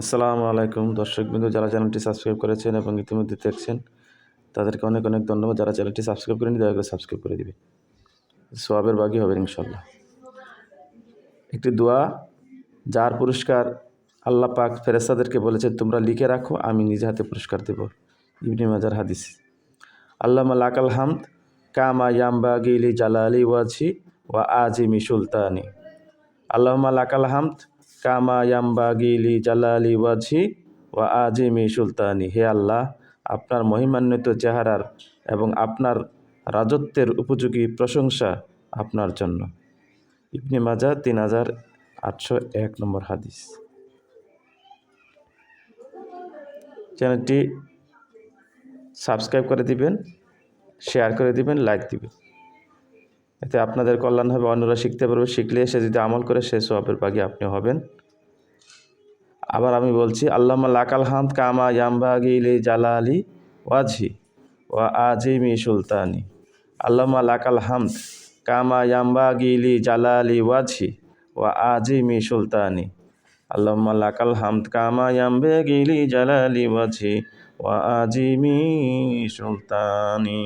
আসসালামু আলাইকুম দর্শকবৃন্দ, যারা চ্যানেলটি সাবস্ক্রাইব করেছেন এবং ইতিমধ্যে দেখছেন, তাদেরকে অনেক অনেক ধন্যবাদ। যারা চ্যানেলটি সাবস্ক্রাইব করেনি দয়া করে সাবস্ক্রাইব করে দিবে সোয়াবের বাকি হবে ইনশাল্লাহ। একটি দোয়া, যার পুরস্কার আল্লাহ পাক ফেরেস্তাদেরকে বলেছে তোমরা লিখে রাখো, আমি নিজে হাতে পুরস্কার দেব। ইবনি মাজার হাদিস। আল্লামা লাকাল হামদ, কামা ইয়াম্বা গিলি জালালি ওয়াজি ওয়া আজিমি সুলতানি। আল্লাহমা লাকাল হামদ কামা ইয়াম্বা গিলি জালালি ওয়াজি ওয়া আজিমি সুলতানি। হে আল্লাহ, আপনার মহিমান্বিত চেহারার এবং আপনার রাজত্বের উপযোগী প্রশংসা আপনার জন্য। ইবনে মাজা তিন হাজার আটশো এক নম্বর হাদিস। চ্যানেলটি সাবস্ক্রাইব করে দিবেন, শেয়ার করে দিবেন, লাইক দিবেন। এতে আপনাদের কল্যাণ হবে, অন্যরা শিখতে পারবে। শিখলে সে যদি আমল করে, সে সবের বাগি আপনি হবেন। আবার আমি বলছি আল্লামা লাকাল হামদ কামা ইয়াম্বাগিলি জালালি ওয়াজি ওয়া আজিমি সুলতানি। আল্লামা লাকাল হামদ কামা ইয়াম্বাগিলি জালালি ওয়াজি ওয়া আজিমি সুলতানি। আল্লামা লাকাল হামদ কামা ইয়াম্বাগিলি জালালি ওয়াজি ওয়া আজিমি সুলতানি।